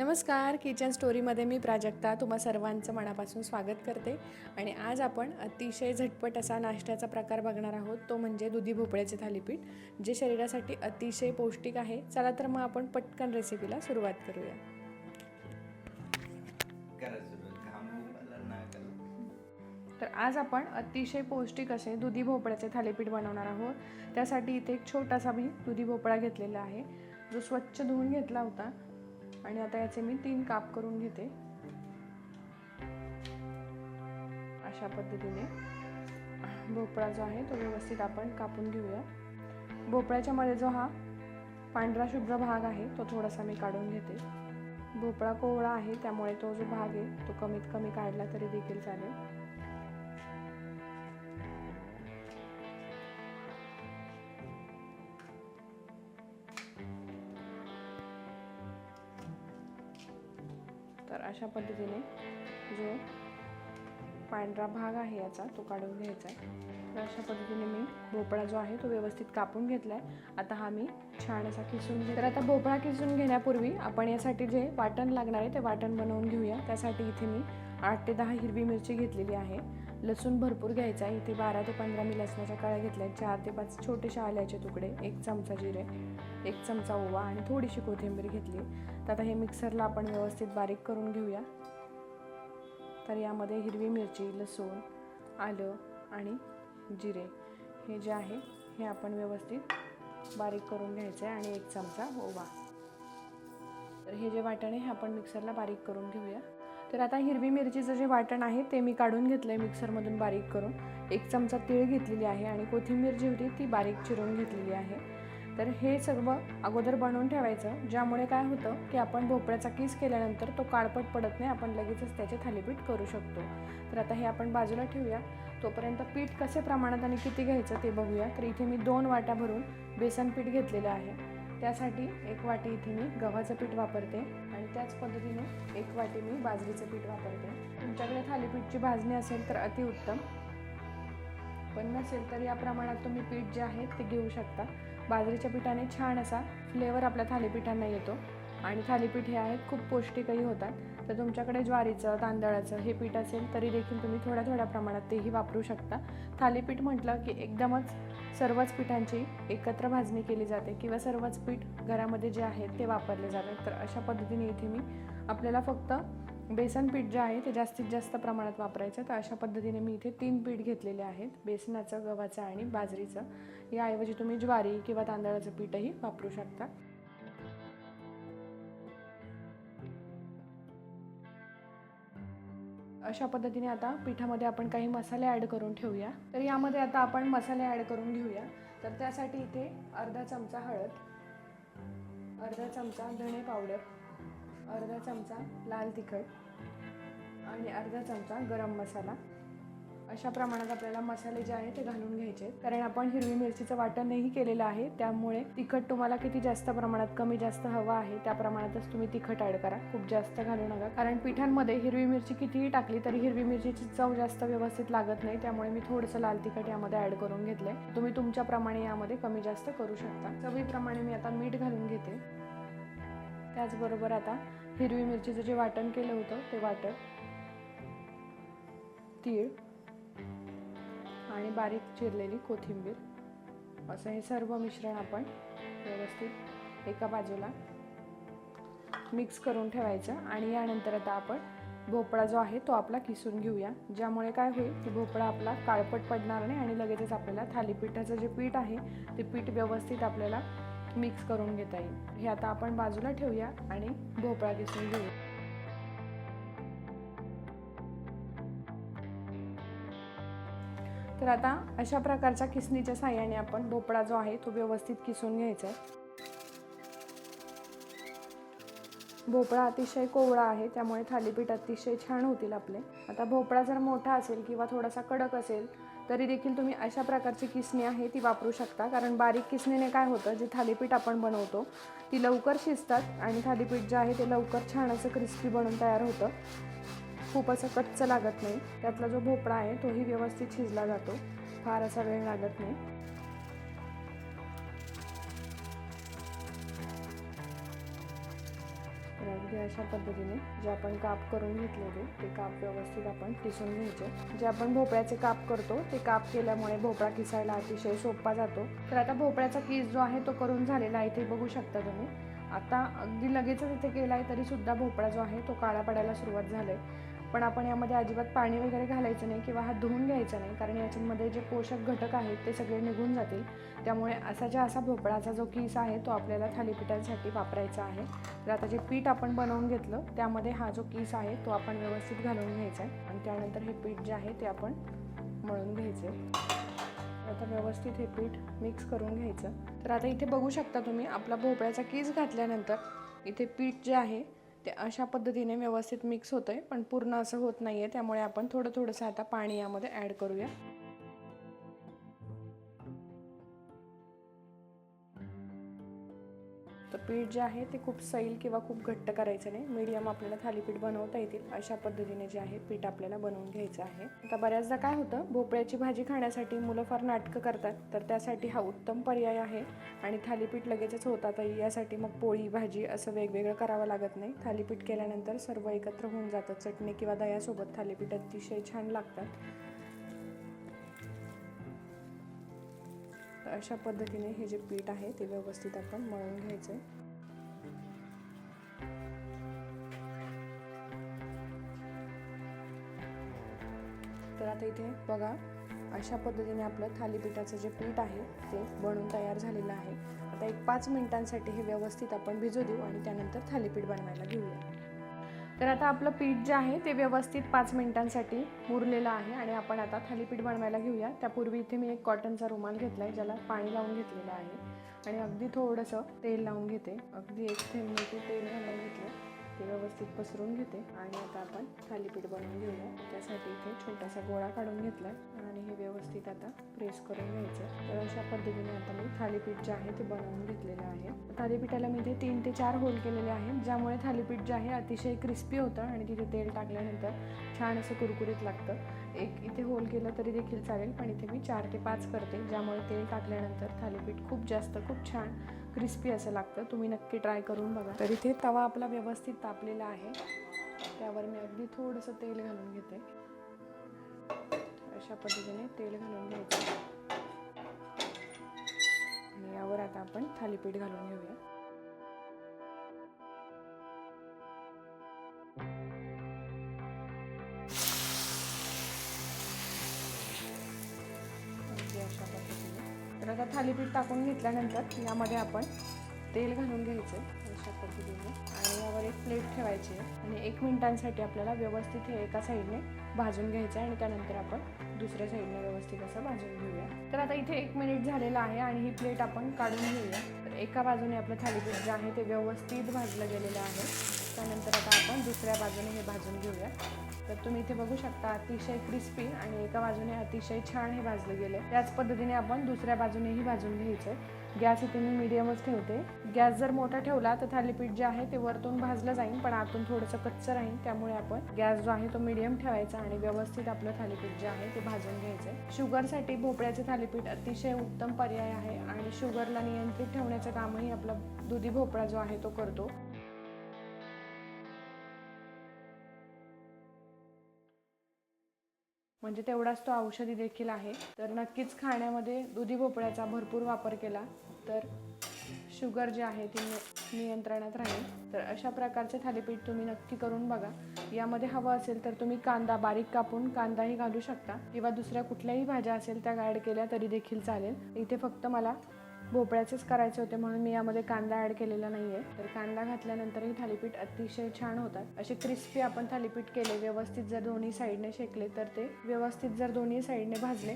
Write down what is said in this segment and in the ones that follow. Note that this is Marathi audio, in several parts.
नमस्कार किचन स्टोरीमध्ये मी प्राजक्ता. तुम्हा सर्वांचं मनापासून स्वागत करते. आणि आज आपण अतिशय झटपट असा नाश्त्याचा प्रकार बघणार आहोत. तो म्हणजे दुधी भोपळ्याचे थालीपीठ जे शरीरासाठी अतिशय पौष्टिक आहे. चला तर मग आपण पटकन रेसिपीला सुरुवात करूया. तर आज आपण अतिशय पौष्टिक असे दुधी भोपळ्याचे थालीपीठ बनवणार आहोत. त्यासाठी इथे एक छोटासा मी दुधी भोपळा घेतलेला आहे. जो स्वच्छ धुवून घेतला होता. आणि आता याचे मी तीन काप करून घेते. अशा पद्धतीने. भोपळा जो आहे तो व्यवस्थित आपण कापून घेऊया. भोपळ्याच्या मध्ये जो हा पांढरा शुभ्र भाग आहे तो थोडासा मी काढून घेते. भोपळा कोवळा आहे त्यामुळे तो जो भाग आहे तो कमीत कमी काढला तरी देखील चालेल. तर अशा पद्धतीने जो पांढरा भाग आहे याचा तो काढून घ्यायचा आहे. तर अशा पद्धतीने मी भोपळा जो आहे तो व्यवस्थित कापून घेतला आहे आता हा मी छान असा किसून घे तर आता भोपळा किसून घेण्यापूर्वी आपण यासाठी जे वाटण लागणार आहे ते वाटण बनवून घेऊया. त्यासाठी इथे मी आठ ते दहा हिरवी मिरची घेतलेली आहे. लसूण भरपूर घ्यायचा आहे. इथे बारा ते पंधरा मी लसणाच्या कळ्या घेतल्या आहेत. चार ते पाच छोटेसे आल्याचे तुकडे एक चमचा जिरे एक चमचा ओवा आणि थोडीशी कोथिंबीर घेतली. तर आता हे मिक्सरला आपण व्यवस्थित बारीक करून घेऊया. तर यामध्ये हिरवी मिरची लसूण आलं आणि जिरे हे जे आहे हे आपण व्यवस्थित बारीक करून घ्यायचं आहे आणि एक चमचा ओवा. तर हे जे वाटण आहे हे आपण मिक्सरला बारीक करून घेऊया. तर आता हिरवी मिरचीचं जे वाटण आहे ते मी काढून घेतलं आहे मिक्सरमधून बारीक करून. एक चमचा तीळ घेतलेली आहे आणि कोथिंबीर जी होती ती बारीक चिरून घेतलेली आहे. तर हे सर्व अगोदर बनवून ठेवायचं ज्यामुळे काय होतं की आपण भोपळ्याचा किस केल्यानंतर तो काळपट पडत नाही आपण लगेचच त्याचे थालीपीठ करू शकतो. तर आता हे आपण बाजूला ठेवूया. तोपर्यंत पीठ कसे प्रमाणात आणि किती घ्यायचं ते बघूया. तर इथे मी दोन वाट्या भरून बेसन पीठ घेतलेलं आहे. त्यासाठी एक वाटी इथे मी गव्हाचं पीठ वापरते आणि त्याच पद्धतीने एक वाटी मी बाजरीचं पीठ वापरते. तुमच्याकडे थालीपीठची भाजणी असेल तर अतिउत्तम. पण नसेल तर या प्रमाणात तुम्ही पीठ जे आहे ते घेऊ शकता. बाजरीच्या पिठाने छान असा फ्लेवर आपल्या थालीपीठांना येतो. आणि थालीपीठ हे आहेत खूप पौष्टिकही होतात. तर तुमच्याकडे ज्वारीचं तांदळाचं हे पीठ असेल तरी देखील तुम्ही थोड्या थोड्या प्रमाणात तेही वापरू शकता. थालीपीठ म्हटलं की एकदमच सर्वच पिठांची एकत्र भाजणी केली जाते किंवा सर्वच पीठ घरामध्ये जे आहेत ते वापरले जातात. तर अशा पद्धतीने इथे मी आपल्याला फक्त बेसन पीठ जे आहे ते जास्तीत जास्त प्रमाणात वापरायचं. तर अशा पद्धतीने मी इथे तीन पीठ घेतलेले आहेत. बेसनाचं गव्हाचं आणि बाजरीचं. याऐवजी तुम्ही ज्वारी किंवा तांदळाचं पीठही वापरू शकता. अशा पद्धतीने आता पिठामध्ये आपण काही मसाले ॲड करून ठेवूया. तर यामध्ये आता आपण मसाले ॲड करून घेऊया. तर त्यासाठी इथे अर्धा चमचा हळद अर्धा चमचा धणे पावडर अर्धा चमचा लाल तिखट आणि अर्धा चमचा गरम मसाला. अशा प्रमाणात आपल्याला मसाले जे आहे ते घालून घ्यायचे आहेत. कारण आपण हिरवी मिरचीचं वाटणही केलेलं आहे त्यामुळे तिखट तुम्हाला किती जास्त प्रमाणात कमी जास्त हवं आहे त्या प्रमाणातच तुम्ही तिखट ॲड करा. खूप जास्त घालू नका. कारण पिठांमध्ये हिरवी मिरची कितीही टाकली तरी हिरवी मिरचीची चव जास्त व्यवस्थित लागत नाही त्यामुळे मी थोडंसं लाल तिखट यामध्ये ॲड करून घेतलंय. तुम्ही तुमच्याप्रमाणे यामध्ये कमी जास्त करू शकता. चवीप्रमाणे मी आता मीठ घालून घेते. त्याचबरोबर आता हिरवी मिरचीचं जे वाटण केलं होतं ते वाटण तीळ आणि बारीक चिरलेली कोथिंबीर असं हे सर्व मिश्रण आपण व्यवस्थित एका बाजूला मिक्स करून ठेवायचं. आणि यानंतर आता आपण भोपळा जो आहे तो आपला किसून घेऊया. ज्यामुळे काय होईल की भोपळा आपला काळपट पडणार नाही आणि लगेचच आपल्याला थालीपीठाचं जे पीठ आहे ते पीठ व्यवस्थित आपल्याला मिक्स करून घेता येईल. हे आता आपण बाजूला ठेवूया आणि भोपळा किसून घेऊया तर आता अशा प्रकारच्या किसणीच्या साह्याने आपण भोपळा जो आहे तो व्यवस्थित किसून घ्यायचा आहे. भोपळा अतिशय कोवळा आहे त्यामुळे थालीपीठ अतिशय छान होतील आपले. आता भोपळा जर मोठा असेल किंवा थोडासा कडक असेल तरी देखील तुम्ही अशा प्रकारची किसणी आहे ती वापरू शकता. कारण बारीक किसणीने काय होतं जे थालीपीठ आपण बनवतो ती लवकर शिजतात आणि थालीपीठ जे आहे ते लवकर छान असं क्रिस्पी बनून तयार होतं. खूप असं कच्चं लागत नाही. त्यातला जो भोपळा आहे तोही व्यवस्थित शिजला जातो. फार असा वेळ लागत नाही. तर अगदी अशा पद्धतीने. जे आपण काप करून घेतले होते ते काप व्यवस्थित आपण किसून घ्यायचे. जे आपण भोपळ्याचे काप करतो ते काप केल्यामुळे भोपळा किसायला अतिशय सोपा जातो. तर आता भोपळ्याचा किस जो आहे तो करून झालेला आहे ते बघू शकता तुम्ही. आता अगदी लगेचच इथे केला आहे तरी सुद्धा भोपळा जो आहे तो काळा पडायला सुरुवात झाली आहे पण आपण यामध्ये अजिबात पाणी वगैरे घालायचं नाही किंवा हात धुवून घ्यायचा नाही कारण याच्यामध्ये जे पोषक घटक आहेत ते सगळे निघून जातील. त्यामुळे असाच्या असा भोपळाचा जो किस आहे तो आपल्याला थालीपीठांसाठी वापरायचा आहे. तर आता जे पीठ आपण बनवून घेतलं त्यामध्ये हा जो किस आहे तो आपण व्यवस्थित घालून घ्यायचा आहे. आणि त्यानंतर हे पीठ जे आहे ते आपण मळून घ्यायचे आता व्यवस्थित हे पीठ मिक्स करून घ्यायचं. तर आता इथे बघू शकता तुम्ही आपला भोपळ्याचा किस घातल्यानंतर इथे पीठ जे आहे ते अशा पद्धतीने व्यवस्थित मिक्स होतं आहे पण पूर्ण असं होत नाही आहे त्यामुळे आपण थोडं थोडंसं आता पाणी यामध्ये ॲड करूया. तर पीठ जे आहे ते खूप सैल किंवा खूप घट्ट करायचं नाही. मीडियम आपल्याला थालीपीठ बनवता येतील अशा पद्धतीने जे आहे पीठ आपल्याला बनवून घ्यायचं आहे. आता बऱ्याचदा काय होतं भोपळ्याची भाजी खाण्यासाठी मुलं फार नाटकं करतात तर त्यासाठी हा उत्तम पर्याय आहे. आणि थालीपीठ लगेचच होतातही यासाठी मग पोळी भाजी असं वेगवेगळं करावं लागत नाही. थालीपीठ केल्यानंतर सर्व एकत्र होऊन जातं. चटणी किंवा दह्यासोबत थालीपीठ अतिशय छान लागतात. अशा पद्धतीने हे जे पीठ आहे ते व्यवस्थित आपण मळून घ्यायचं. आहे तर आता इथे बघा अशा पद्धतीने आपलं थालीपीठाचं जे पीठ आहे ते बनून तयार झालेलं आहे. आता एक पाच मिनिटांसाठी हे व्यवस्थित आपण भिजू देऊ आणि त्यानंतर थालीपीठ बनवायला घेऊया. तर आता आपलं पीठ जे आहे ते व्यवस्थित पाच मिनिटांसाठी मुरलेलं आहे आणि आपण आता थालीपीठ बनवायला घेऊया. त्यापूर्वी इथे मी एक कॉटनचा रुमाल घेतला आहे ज्याला पाणी लावून घेतलेलं आहे. आणि अगदी थोडंसं तेल लावून घेते. अगदी एक थेंब तेल घालून घेतलं ते व्यवस्थित पसरून घेते. आणि आता आपण थालीपीठ बनवून घेऊया. त्यासाठी इथे छोटासा गोळा काढून घेतला आहे आणि हे व्यवस्थित आता प्रेस करून घ्यायचं तर अशा पद्धतीने आता मी थालीपीठ जे आहे ते बनवून घेतलेलं आहे. थालीपीठाला मी इथे तीन ते चार होल केलेले आहेत. ज्यामुळे थालीपीठ जे आहे अतिशय क्रिस्पी होतं आणि तिथे तेल टाकल्यानंतर छान असं कुरकुरीत लागतं. एक इथे होल केलं तरी देखील चालेल. पण इथे मी चार ते पाच करते. ज्यामुळे तेल टाकल्यानंतर थालीपीठ खूप जास्त खूप छान क्रिस्पी असं लागतं. तुम्ही नक्की ट्राय करून बघा. तर इथे तवा आपला व्यवस्थित तापलेला आहे. त्यावर मी अगदी थोडंसं तेल घालून घेते. अशा पद्धतीने तेल घालून घ्यायचं. आणि यावर आता आपण थालीपीठ घालून घेऊया. तर आता थालीपीठ टाकून घेतल्यानंतर यामध्ये आपण तेल घालून घ्यायचं अशा पद्धतीने. आणि यावर एक प्लेट ठेवायची आहे. आणि एक मिनिटांसाठी आपल्याला व्यवस्थित हे एका साईडने भाजून घ्यायचं आहे आणि त्यानंतर आपण दुसऱ्या साईडने व्यवस्थित असं भाजून घेऊया. तर आता इथे एक मिनिट झालेलं आहे आणि ही प्लेट आपण काढून घेऊया. तर एका बाजूने आपलं थालीपीठ जे आहे ते व्यवस्थित भाजलं गेलेलं आहे. त्यानंतर आता आपण दुसऱ्या बाजूने हे भाजून घेऊया. तर तुम्ही इथे बघू शकता अतिशय क्रिस्पी आणि एका बाजूने अतिशय छान हे भाजलं गेले. त्याच पद्धतीने आपण दुसऱ्या बाजूनेही भाजून घ्यायचं गॅस इथे मी मिडियमच ठेवते. गॅस जर मोठा ठेवला तर थालीपीठ जे आहे ते वरतून भाजलं जाईल पण आतून थोडंसं कच्चं राहील त्यामुळे आपण गॅस जो आहे तो मिडियम ठेवायचा आणि व्यवस्थित आपलं थालीपीठ जे आहे ते भाजून घ्यायचं शुगरसाठी भोपळ्याचे थालीपीठ अतिशय उत्तम पर्याय आहे आणि शुगरला नियंत्रित ठेवण्याचं कामही आपला दुधी भोपळा जो आहे तो करतो. म्हणजे तेवढाच तो औषधी देखील आहे. तर नक्कीच खाण्यामध्ये दुधी भोपळ्याचा भरपूर वापर केला तर शुगर जे आहे ती नियंत्रणात राहील. तर अशा प्रकारचे थालीपीठ तुम्ही नक्की करून बघा. यामध्ये हवं असेल तर तुम्ही कांदा बारीक कापून कांदाही घालू शकता किंवा दुसऱ्या कुठल्याही भाज्या असेल त्या ॲड केल्या तरी देखील चालेल. इथे फक्त मला भोपळ्याचेच करायचे होते म्हणून मी यामध्ये कांदा ॲड केलेला नाही आहे तर कांदा घातल्यानंतरही थालीपीठ अतिशय छान होतात. असे क्रिस्पी आपण थालीपीठ केले व्यवस्थित जर दोन्ही साईडने शेकले तर ते व्यवस्थित जर दोन्ही साईडने भाजले.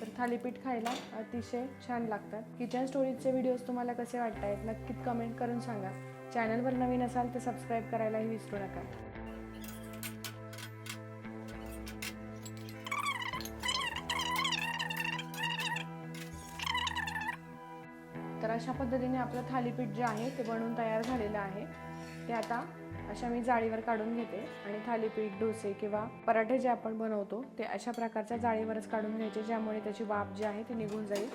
तर थालीपीठ खायला अतिशय छान लागतात. किचन स्टोरीजचे व्हिडिओज तुम्हाला कसे वाटत आहेत नक्कीच कमेंट करून सांगा. चॅनलवर नवीन असाल तर सबस्क्राईब करायलाही विसरू नका. अशा पद्धतीने आपलं थालीपीठ जे आहे ते बनवून तयार झालेलं आहे. ते आता अशा मी जाळीवर काढून घेते आणि थालीपीठ डोसे किंवा पराठे जे आपण बनवतो ते अशा प्रकारच्या जाळीवरच काढून घ्यायचे ज्यामुळे त्याची वाफ जी आहे ती निघून जाईल.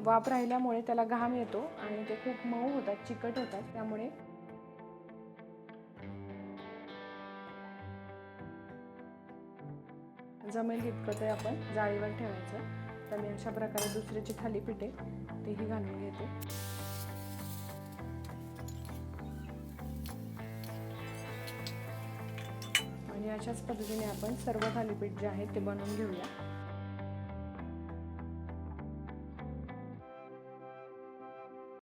वाफ राहिल्यामुळे त्याला घाम येतो आणि ते खूप मऊ होतात चिकट होतात त्यामुळे जमेल तितकं ते आपण जाळीवर ठेवायचं. आता मी अशा प्रकारे दुसऱ्याची थालीपीठे तेही घालून घेते. आणि अशाच पद्धतीने आपण सर्व थालीपीठ जे आहेत ते बनवून घेऊया.